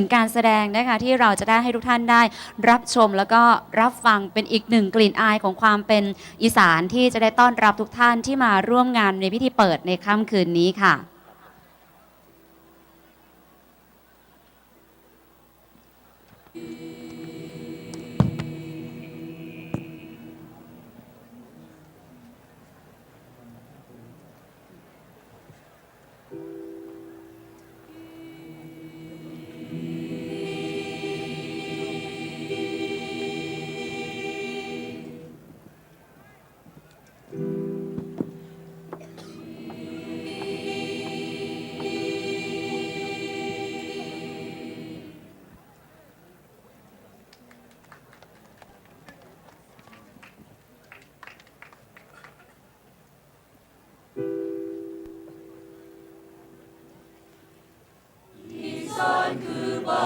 ถึงการแสดงนะคะที่เราจะได้ให้ทุกท่านได้รับชมแล้วก็รับฟังเป็นอีกหนึ่งกลิ่นอายของความเป็นอีสานที่จะได้ต้อนรับทุกท่านที่มาร่วมงานในพิธีเปิดในค่ำคืนนี้ค่ะ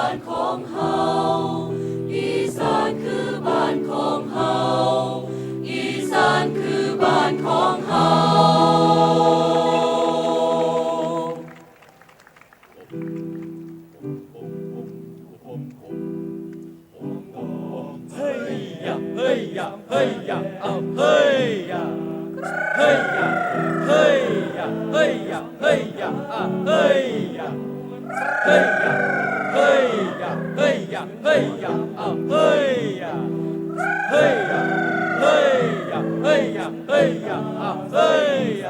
านของเฮาอีสานคือบ้านของเฮาอีสานคือบ้านของเฮาเฮ้ยยะเฮ้ยยะเอาเฮ้ยยะเฮ้ยยะเฮ้ยยะเฮ้ยยะเฮ้ยยะอะเฮ้ยยะ 嘿呀，嘿呀，嘿呀，嘿呀，啊，嘿呀，嘿呀，嘿呀，嘿呀，嘿呀，啊，嘿呀。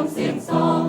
сонцем сон.